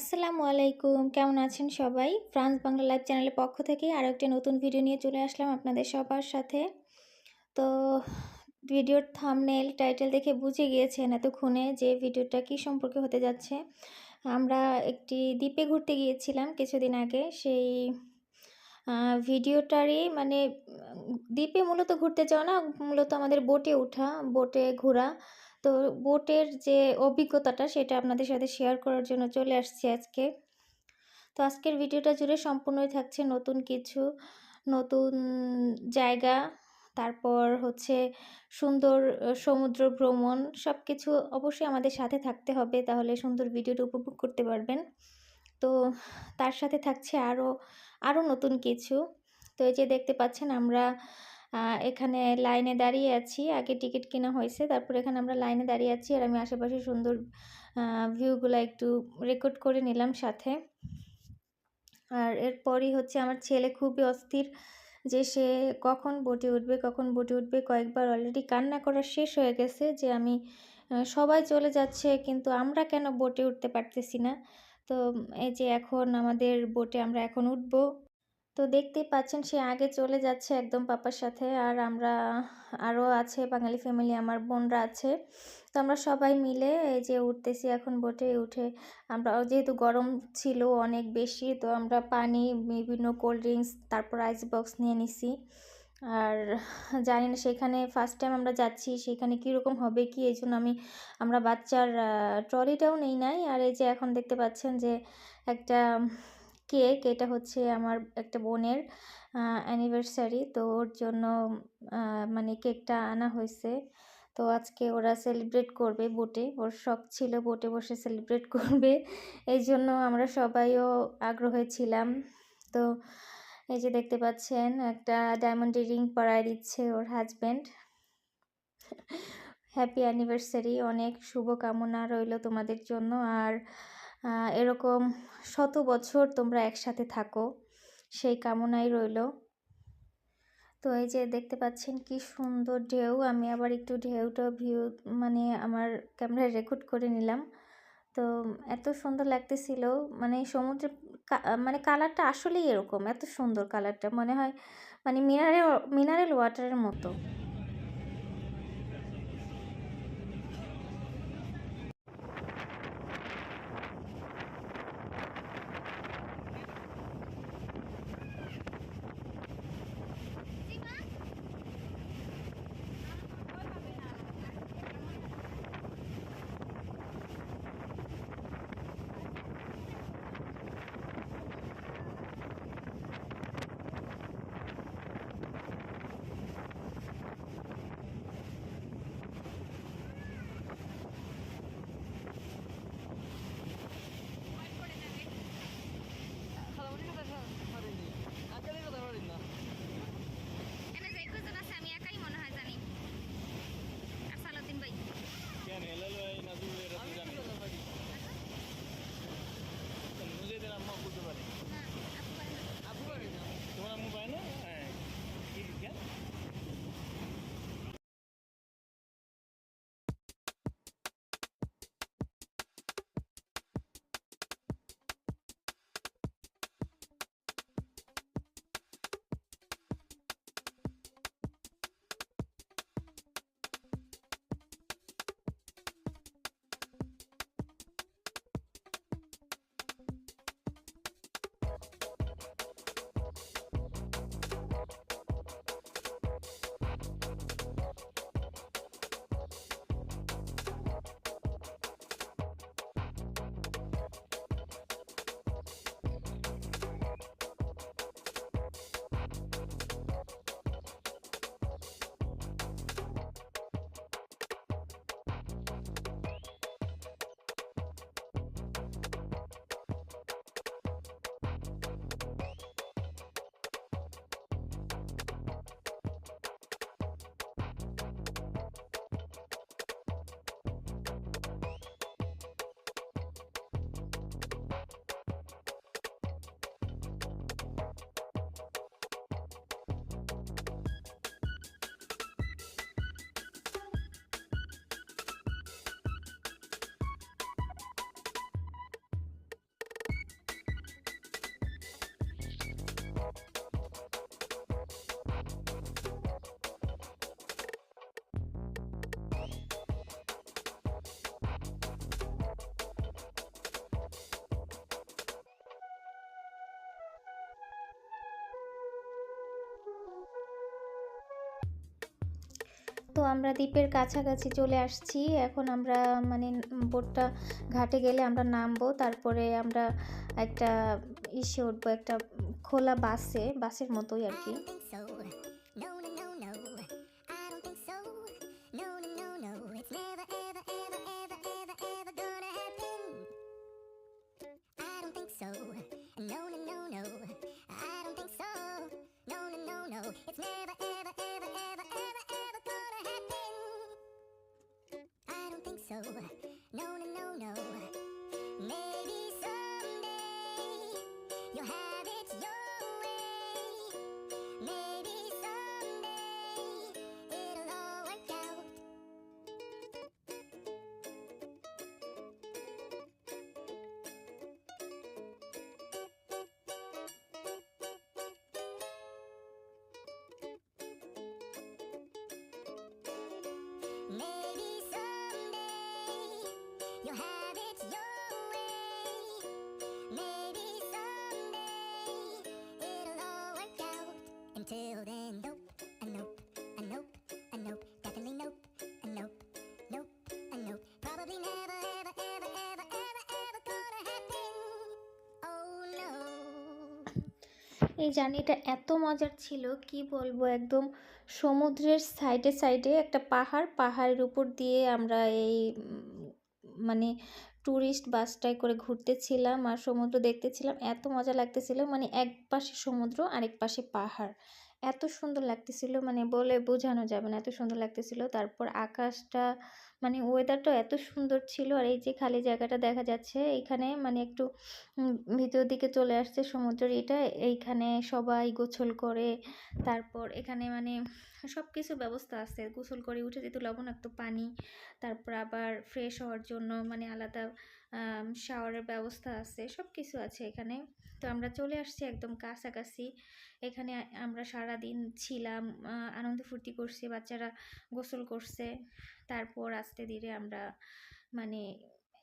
আসসালামু আলাইকুম। কেমন আছেন সবাই? ফ্রান্স বাংলা লাইভ চ্যানেলের পক্ষ থেকে আরও একটা নতুন ভিডিও নিয়ে চলে আসলাম আপনাদের সবার সাথে। তো ভিডিওর থামনেল, টাইটেল দেখে বুঝে গিয়েছেন এতক্ষণে যে ভিডিওটা কী সম্পর্কে হতে যাচ্ছে। আমরা একটি দ্বীপে ঘুরতে গিয়েছিলাম কিছুদিন আগে। সেই ভিডিওটারই মানে দ্বীপে মূলত ঘুরতে যাওয়া না, মূলত আমাদের বোটে ওঠা বোটে ঘোরা। তো বোটের যে অভিজ্ঞতাটা সেটা আপনাদের সাথে শেয়ার করার জন্য চলে আসছি আজকে। তো আজকের ভিডিওটা জুড়ে সম্পূর্ণই থাকছে নতুন কিছু, নতুন জায়গা, তারপর হচ্ছে সুন্দর সমুদ্র ভ্রমণ সব কিছু অবশ্যই আমাদের সাথে থাকতে হবে, তাহলে সুন্দর ভিডিওটা উপভোগ করতে পারবেন। তো তার সাথে থাকছে আরও আরও নতুন কিছু। তো এই যে দেখতে পাচ্ছেন আমরা এখানে লাইনে দাঁড়িয়ে আছি। আগে টিকিট কেনা হয়েছে, তারপর এখানে আমরা লাইনে দাঁড়িয়ে আছি আর আমি আশেপাশে সুন্দর ভিউগুলো একটু রেকর্ড করে নিলাম সাথে। আর এরপরই হচ্ছে আমার ছেলে খুবই অস্থির যে সে কখন বোটে উঠবে, কখন বোটে উঠবে। কয়েকবার অলরেডি কান্না করা শেষ হয়ে গেছে যে আমি সবাই চলে যাচ্ছে কিন্তু আমরা কেন বোটে উঠতে পারতেছি না? তো এই যে এখন আমাদের বোটে আমরা এখন উঠবো। তো দেখতেই পাচ্ছেন সে আগে চলে যাচ্ছে একদম পাপার সাথে। আর আমরা আরও আছে, বাঙালি ফ্যামিলি আমার বোনরা আছে। তো আমরা সবাই মিলে এই যে উঠতেছি এখন বোটে উঠে। আমরা যেহেতু গরম ছিল অনেক বেশি, তো আমরা পানি, বিভিন্ন কোল্ড ড্রিঙ্কস তারপর আইস বক্স নিয়ে নিছি। আর জানি না সেখানে ফার্স্ট টাইম আমরা যাচ্ছি, সেখানে কীরকম হবে কি, এই জন্য আমি, আমরা বাচ্চার ট্রলিটাও নেই নাই। আর এই যে এখন দেখতে পাচ্ছেন যে একটা কেক এটা হচ্ছে আমার একটা বোনের অ্যানিভার্সারি তো ওর জন্য মানে কেকটা আনা হয়েছে। তো আজকে ওরা সেলিব্রেট করবে বোটে ওর শখ ছিল বোটে বসে সেলিব্রেট করবে, এই জন্য আমরা সবাইও আগ্রহে ছিলাম। তো এই যে দেখতে পাচ্ছেন, একটা ডায়মন্ড রিং পরায় দিচ্ছে ওর হাজব্যান্ড হ্যাপি অ্যানিভার্সারি অনেক শুভকামনা রইল তোমাদের জন্য, আর এরকম শত বছর তোমরা একসাথে থাকো, সেই কামনাই রইল। তো এই যে দেখতে পাচ্ছেন কি সুন্দর ঢেউ, আমি আবার একটু ঢেউটা ভিউ মানে আমার ক্যামেরায় রেকর্ড করে নিলাম। তো এত সুন্দর লাগতেছিল মানে সমুদ্রে মানে কালারটা আসলেই এরকম, এত সুন্দর কালারটা মনে হয় মানে মিনারেল মিনারেল ওয়াটারের মতো। তো আমরা দ্বীপের কাছাকাছি চলে আসছি। এখন আমরা মানে বোটটা ঘাটে গেলে আমরা নামবো। তারপরে আমরা একটা ইসে উঠবো, একটা খোলা বাসে, বাসের মতোই আর কি। さんは এই জার্নিটা এত মজার ছিল, কি বলব, একদম সমুদ্রের সাইডে সাইডে একটা পাহাড়, পাহাড়ের উপর দিয়ে আমরা এই মানে ট্যুরিস্ট বাসটায় করে ঘুরতেছিলাম আর সমুদ্র দেখতেছিলাম, এত মজা লাগতেছিল মানে এক পাশে সমুদ্র, আরেক পাশে পাহাড়। এত সুন্দর লাগতেছিল মানে বলে বোঝানো যাবে না, এত সুন্দর লাগতেছিল। তারপর আকাশটা মানে ওয়েদারটা এত সুন্দর ছিল আর এই যে খালি জায়গাটা দেখা যাচ্ছে, এখানে মানে একটু ভিতর দিকে চলে আসছে সমুদ্রের এটা, এইখানে সবাই গোসল করে, তারপর এখানে মানে সব কিছু ব্যবস্থা আছে, গোসল করে উঠে যেহেতু লবণাক্ত পানি, তারপর আবার ফ্রেশ হওয়ার জন্য মানে আলাদা শাওয়ারের ব্যবস্থা আছে সব কিছু আছে এখানে। তো আমরা চলে আসছি একদম কাছাকাছি। এখানে আমরা সারা দিন ছিলাম আনন্দ ফুর্তি করছি, বাচ্চারা গোসল করছে। তারপর আস্তে ধীরে আমরা মানে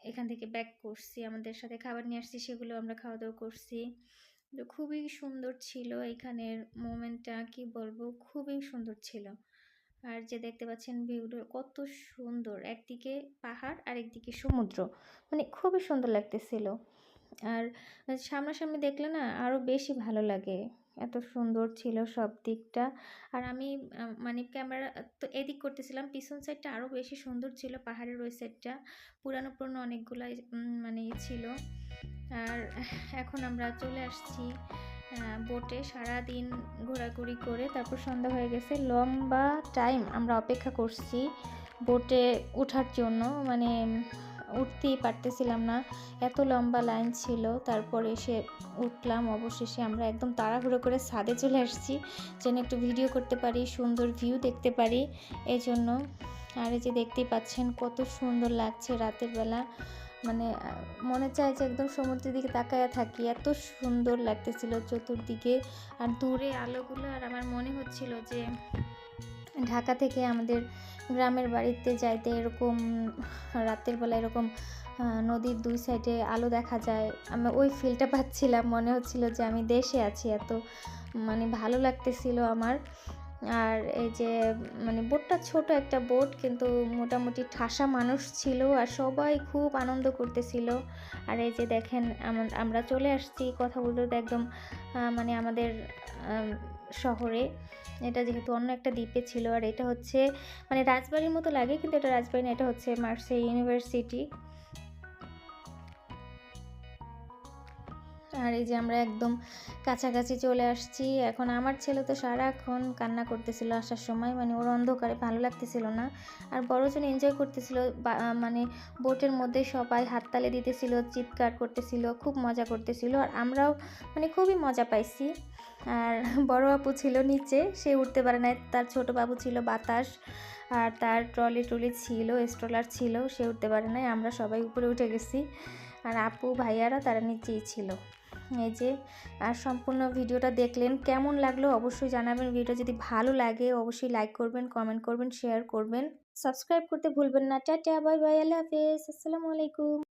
এখান থেকে ব্যাক করছি, আমাদের সাথে খাবার নিয়ে আসছি, সেগুলো আমরা খাওয়া দাওয়া করছি। তো খুবই সুন্দর ছিল এখানের মোমেন্টটা কি বলব? খুবই সুন্দর ছিল। আর যে দেখতে পাচ্ছেন ভিউটা কত সুন্দর। একদিকে পাহাড় আর একদিকে সমুদ্র। মানে খুবই সুন্দর লাগতেছিল। আর সামনাসামনি দেখলে না আরও বেশি ভালো লাগে। এত সুন্দর ছিল সব দিকটা। আর আমি মানে ক্যামেরা তো এদিক করতেছিলাম, পিছন সাইডটা আরও বেশি সুন্দর ছিল পাহাড়ের ওই সাইডটা। পুরানো পুরানো অনেকগুলাই মানে ছিল। আর এখন আমরা চলে আসছি বোটে সারা দিন ঘোরাঘুরি করে তারপর সন্ধ্যা হয়ে গেছে। লম্বা টাইম আমরা অপেক্ষা করছি বোটে ওঠার জন্য। মানে উঠতেই পারতেছিলাম না। এত লম্বা লাইন ছিল। তারপর এসে উঠলাম। অবশেষে আমরা একদম তাড়াহুড়ো করে ছাদে চলে আসছি। যেন একটু ভিডিও করতে পারি, সুন্দর ভিউ দেখতে পারি। এই জন্য আর এই যে দেখতেই পাচ্ছেন কত সুন্দর লাগছে রাতের বেলা। মানে মনে চায় যে একদম সমুদ্রের দিকে তাকায়া থাকি। এত সুন্দর লাগতেছিল চতুর্দিকে। আর দূরে আলোগুলো, আর আমার মনে হচ্ছিল যে ঢাকা থেকে আমাদের গ্রামের বাড়িতে যাইতে এরকম, রাতের বেলা এরকম নদীর দুই সাইডে আলো দেখা যায়। আমি ওই ফিলটা পাচ্ছিলাম। মনে হচ্ছিল যে আমি দেশে আছি। এত মানে ভালো লাগতেছিল আমার। আর এই যে মানে বোটটা ছোট একটা বোট, কিন্তু মোটামুটি ঠাসা মানুষ ছিল আর সবাই খুব আনন্দ করতেছিল। আর এই যে দেখেন আমরা চলে আসছি কথা বলতে একদম মানে আমাদের শহরে। এটা যেহেতু অন্য একটা দ্বীপে ছিল, আর এটা হচ্ছে মানে রাজবাড়ির মতো লাগে, কিন্তু এটা রাজবাড়ি না, এটা হচ্ছে মার্সে ইউনিভার্সিটি। আর এই যে আমরা একদম কাছাকাছি চলে আসছি। এখন আমার ছেলে তো সারাক্ষণ কান্না করতেছিল আসার সময় মানে ওর অন্ধকারে ভালো লাগতেছিল না। আর বড়জন এনজয় করতেছিল মানে বোটের মধ্যে সবাই হাততালি দিতেছিল, চিৎকার করতেছিল, খুব মজা করতেছিল। আর আমরাও মানে খুবই মজা পাইছি। আর বড় আপু ছিল নিচে, সে উঠতে পারে না তার ছোট বাবু ছিল বাতাস। আর তার ট্রলি ট্রলি ছিল স্ট্রলার ছিল, সে উঠতে পারে নাই। আমরা সবাই উপরে উঠে গেছি। আর আপু, ভাইয়ারা তারা নিচেই ছিল। এই যে, আর সম্পূর্ণ ভিডিওটা দেখলেন, কেমন লাগল অবশ্যই জানাবেন। ভিডিও যদি ভালো লাগে, অবশ্যই লাইক করবেন কমেন্ট করবেন শেয়ার করবেন। সাবস্ক্রাইব করতে ভুলবেন না। টাটা বাই বাই আল্লাহ হাফেজ, আসসালামু আলাইকুম।